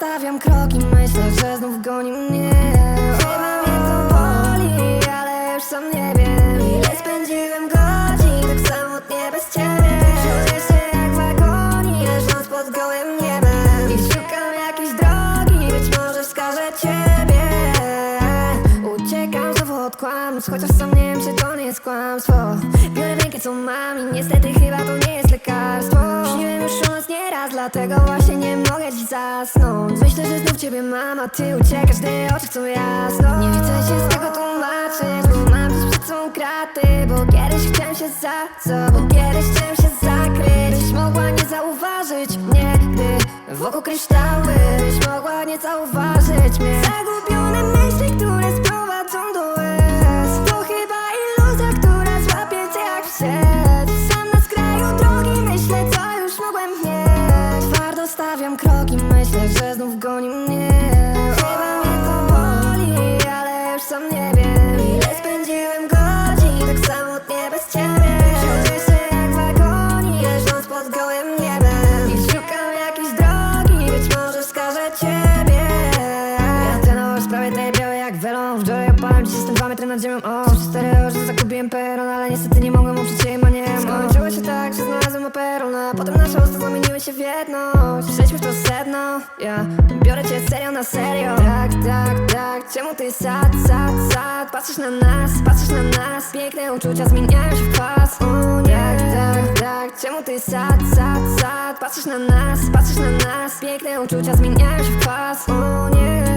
Stawiam kroki, myślę, że znów goni mnie. Chyba mnie to boli, ale już sam nie wiem. Ile spędziłem godzin, tak samotnie bez ciebie? Czuję się jak wagonie, leżąc pod gołym niebem. I szukam jakiejś drogi, być może wskażę ciebie. Uciekam znowu od kłamstw, chociaż sam nie wiem, czy to nie jest kłamstwo. Biorę rękę, co mam i niestety chyba to nie jest lekarstwo. Śniłem już o nas nieraz, dlatego właśnie nie mam zasnąć? Myślę, że znów ciebie mam, a ty uciekasz, gdy oczy chcą jasno. Nie chcę się z tego tłumaczyć, bo mam dziś przed sobą kraty Bo kiedyś chciałem się za co, bo kiedyś chciałem się zakryć. Byś mogła nie zauważyć mnie, gdy wokół kryształy stawiam kroki, myślę, że znów goni mnie. Chyba mnie to boli, ale już sam nie wiem. Ile spędziłem godzin, tak samotnie bez ciebie? Czuję się jak w agonii, leżąc pod gołym niebem. I szukam jakiejś drogi, być może wskażę ciebie. Ja ten sprawie tej białej jak welon Wczoraj opałem, dziś jestem dwa metry nad ziemią. O, cztery że zakupiłem peron Ale niestety nie mogłem oprzeć się potem nasze usta zamieniły się w jedność. Przejdźmy w to sedno, ja Biorę cię serio na serio. Tak, tak, tak, czemu ty sad, sad, sad? Patrzysz na nas, patrzysz na nas. Piękne uczucia zmieniają się w kwas O nie, tak, tak, czemu ty sad, sad, sad? Patrzysz na nas, patrzysz na nas. Piękne uczucia zmieniają się w kwas O nie